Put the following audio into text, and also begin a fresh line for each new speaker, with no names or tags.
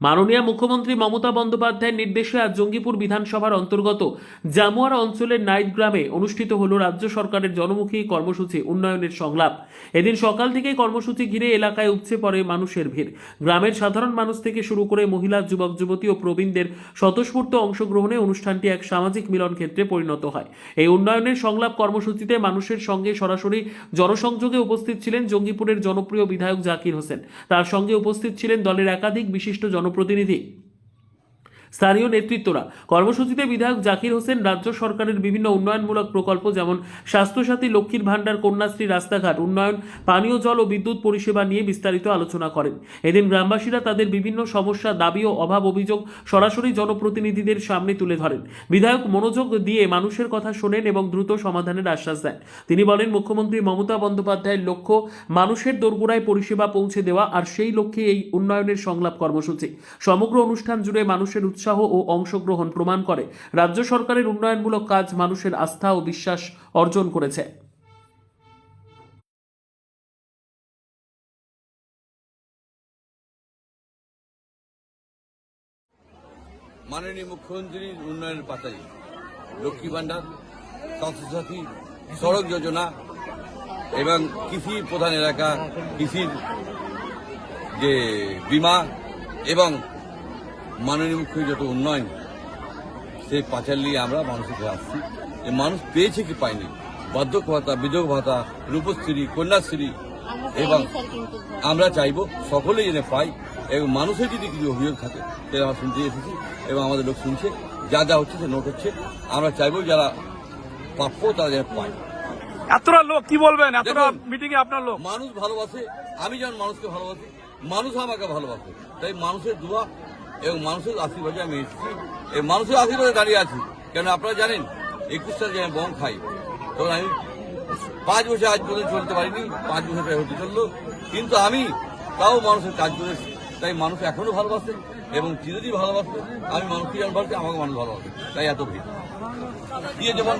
মাননীয় মুখ্যমন্ত্রী মমতা বন্দ্যোপাধ্যায়ের নির্দেশে আজ জঙ্গিপুর বিধানসভার অন্তর্গত জামুয়ারা অঞ্চলের নাইট গ্রামে অনুষ্ঠিত হল রাজ্য সরকারের জনমুখী কর্মসূচি উন্নয়নের সংলাপ। এদিন সকাল থেকেই কর্মসূচি ঘিরে এলাকায় উপচে পড়ে মানুষের ভিড়। গ্রামের সাধারণ মানুষ থেকে শুরু করে মহিলা, যুবক, যুবতী ও প্রবীণদের স্বতঃস্ফূর্ত অংশগ্রহণে অনুষ্ঠানটি এক সামাজিক মিলন ক্ষেত্রে পরিণত হয়। এই উন্নয়নের সংলাপ কর্মসূচিতে মানুষের সঙ্গে সরাসরি জনসংযোগে উপস্থিত ছিলেন জঙ্গিপুরের জনপ্রিয় বিধায়ক জাকির হোসেন। তার সঙ্গে উপস্থিত ছিলেন দলের একাধিক বিশিষ্ট জনপ্রতিনিধি স্থানীয় নেতৃত্বরা। কর্মসূচিতে বিধায়ক জাকির হোসেন রাজ্য সরকারের বিভিন্ন উন্নয়নমূলক প্রকল্প যেমন স্বাস্থ্যসাথী লক্ষ্মীর ভাণ্ডার, কন্যাশ্রী রাস্তাঘাট, উন্নয়ন, পানীয় জল ও বিদ্যুৎ পরিষেবা নিয়ে বিস্তারিত আলোচনা করেন। এদিন গ্রামবাসীরা তাদের বিভিন্ন সমস্যা, দাবি ও অভাব অভিযোগ সরাসরি জনপ্রতিনিধিদের সামনে তুলে ধরেন। বিধায়ক মনোযোগ দিয়ে মানুষের কথা শোনেন এবং দ্রুত সমাধানের আশ্বাস দেন। তিনি বলেন, মুখ্যমন্ত্রী মমতা বন্দ্যোপাধ্যায়ের লক্ষ্য মানুষের দোরগোড়ায় পরিষেবা পৌঁছে দেওয়া আর সেই লক্ষ্যে এই উন্নয়নের সংলাপ কর্মসূচি। সমগ্র অনুষ্ঠান জুড়ে মানুষের উৎসাহ ও অংশগ্রহণ প্রমাণ করে। রাজ্য সরকারের উন্নয়নমূলক কাজ মানুষের আস্থা ও বিশ্বাস অর্জন করেছে।
মাননীয় মুখ্যমন্ত্রীর উন্নয়নের পাতাই লক্ষ্মী ভাণ্ডার, স্বাস্থ্যসাথী, সড়ক যোজনা এবং কৃষি প্রধান এলাকা, কৃষির যে বিমা এবং মাননীয় মুখ্যমন্ত্রী যত উন্নয়ন সেই পাঁচাল নিয়ে আমরা মানুষের কাছে আসছি। যে মানুষ পেয়েছে কি পায়নি? বার্ধক্য ভাতা বিধক ভাতা রূপশ্রী কন্যাশ্রী এবং আমরা চাইব সকলেই যেন পাই এবং মানুষের যদি কিছু অভিযোগ থাকে সেটা আমরা শুনতে এসেছি এবং আমাদের লোক শুনছে যা যা হচ্ছে সে নোট হচ্ছে। আমরা চাইব যারা প্রাপ্য তারা যেন পায়।
এতটা লোক কি বলবেন? এতটা। মিটিং এ আপনার লোক?
মানুষ ভালোবাসে আমি যেমন মানুষকে ভালোবাসি মানুষ আমাকে ভালোবাসে। তাই মানুষের দোয়া এবং মানুষের আশীর্বাদে আমি এসেছি। এই মানুষের আশীর্বাদে দাঁড়িয়ে আছি। কেন আপনারা জানেন, একুশ যে আমি বম খাই। তখন আমি পাঁচ বছর আজ পর্যন্ত চলতে পারিনি, পাঁচ বছর প্রায় হতে চলল। কিন্তু আমি তাও মানুষের কাজ করেছি তাই মানুষ এখনও ভালোবাসে এবং চিরদিন ভালোবাসবে। আমি মানুষকে যেমন ভালোবাসি আমাকে মানুষ ভালোবাসে। তাই এত ভিড়। দিয়ে যেমন